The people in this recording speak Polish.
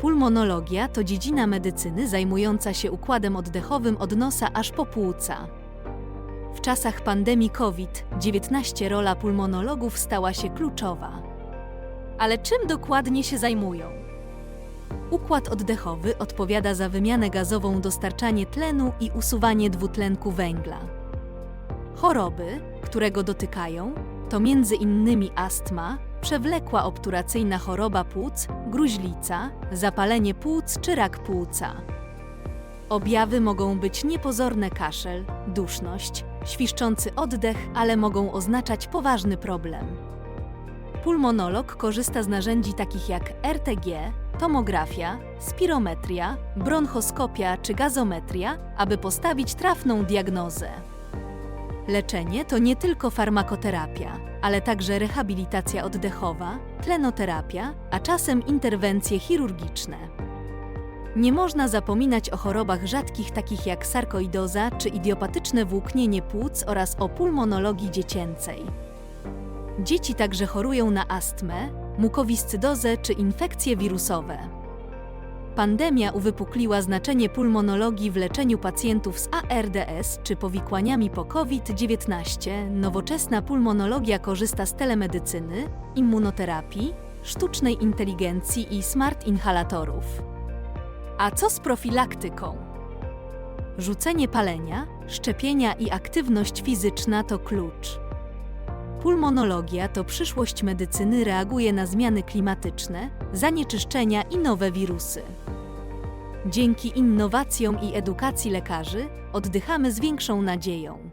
Pulmonologia to dziedzina medycyny zajmująca się układem oddechowym od nosa aż po płuca. W czasach pandemii COVID-19 rola pulmonologów stała się kluczowa. Ale czym dokładnie się zajmują? Układ oddechowy odpowiada za wymianę gazową, dostarczanie tlenu i usuwanie dwutlenku węgla. Choroby, które go dotykają, to innymi astma, przewlekła obturacyjna choroba płuc, gruźlica, zapalenie płuc czy rak płuca. Objawy mogą być niepozorne kaszel, duszność, świszczący oddech, ale mogą oznaczać poważny problem. Pulmonolog korzysta z narzędzi takich jak RTG, tomografia, spirometria, bronchoskopia czy gazometria, aby postawić trafną diagnozę. Leczenie to nie tylko farmakoterapia, ale także rehabilitacja oddechowa, tlenoterapia, a czasem interwencje chirurgiczne. Nie można zapominać o chorobach rzadkich takich jak sarkoidoza czy idiopatyczne włóknienie płuc oraz o pulmonologii dziecięcej. Dzieci także chorują na astmę, mukowiscydozę czy infekcje wirusowe. Pandemia uwypukliła znaczenie pulmonologii w leczeniu pacjentów z ARDS czy powikłaniami po COVID-19. Nowoczesna pulmonologia korzysta z telemedycyny, immunoterapii, sztucznej inteligencji i smart inhalatorów. A co z profilaktyką? Rzucenie palenia, szczepienia i aktywność fizyczna to klucz. Pulmonologia to przyszłość medycyny reaguje na zmiany klimatyczne, zanieczyszczenia i nowe wirusy. Dzięki innowacjom i edukacji lekarzy oddychamy z większą nadzieją.